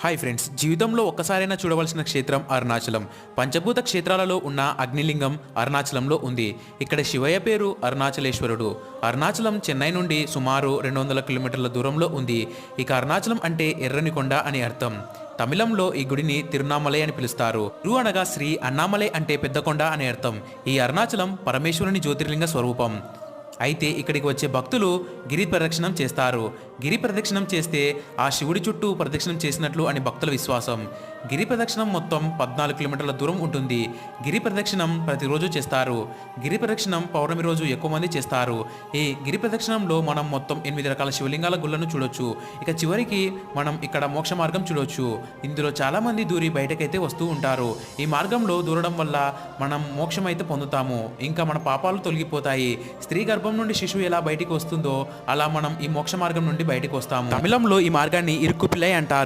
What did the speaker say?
Hi friends జీవితంలో ఒక్కసారైనా చూడవలసిన క్షేత్రం అరుణాచలం. పంచభూత క్షేత్రాలలో ఉన్న అగ్నిలింగం అరుణాచలంలో ఉంది. ఇక్కడ శివయ్య పేరు అరుణాచలేశ్వరుడు. అరుణాచలం చెన్నై నుండి సుమారు రెండు వందల కిలోమీటర్ల దూరంలో ఉంది. ఇక అరుణాచలం అంటే ఎర్రని కొండ అని అర్థం. తమిళంలో ఈ గుడిని తిరునామలై అని పిలుస్తారు. తిరు అనగా శ్రీ అన్నామలై అంటే పెద్దకొండ అని అర్థం. ఈ అరుణాచలం పరమేశ్వరుని జ్యోతిర్లింగ స్వరూపం. అయితే ఇక్కడికి వచ్చే భక్తులు గిరి ప్రదక్షిణం చేస్తారు. గిరి ప్రదక్షిణం చేస్తే ఆ శివుడి చుట్టూ ప్రదక్షిణం చేసినట్లు అని భక్తుల విశ్వాసం. గిరి ప్రదక్షిణం మొత్తం పద్నాలుగు కిలోమీటర్ల దూరం ఉంటుంది. గిరి ప్రదక్షిణం ప్రతిరోజు చేస్తారు. గిరి ప్రదక్షిణం పౌర్ణమి రోజు ఎక్కువ మంది చేస్తారు. ఈ గిరి ప్రదక్షిణంలో మనం మొత్తం ఎనిమిది రకాల శివలింగాల గుళ్ళను చూడొచ్చు. ఇక చివరికి మనం ఇక్కడ మోక్ష మార్గం చూడొచ్చు. ఇందులో చాలామంది దూరి బయటకైతే వస్తూ ఉంటారు. ఈ మార్గంలో దూరడం వల్ల మనం మోక్షం అయితే పొందుతాము. ఇంకా మన పాపాలు తొలగిపోతాయి. స్త్రీ గర్భం నుండి శిశువు ఎలా బయటికి వస్తుందో అలా మనం ఈ మోక్ష మార్గం నుండి బయటకు వస్తాము. తమిళంలో ఈ మార్గాన్ని ఇరుక్కుపిల్లై అంటారు.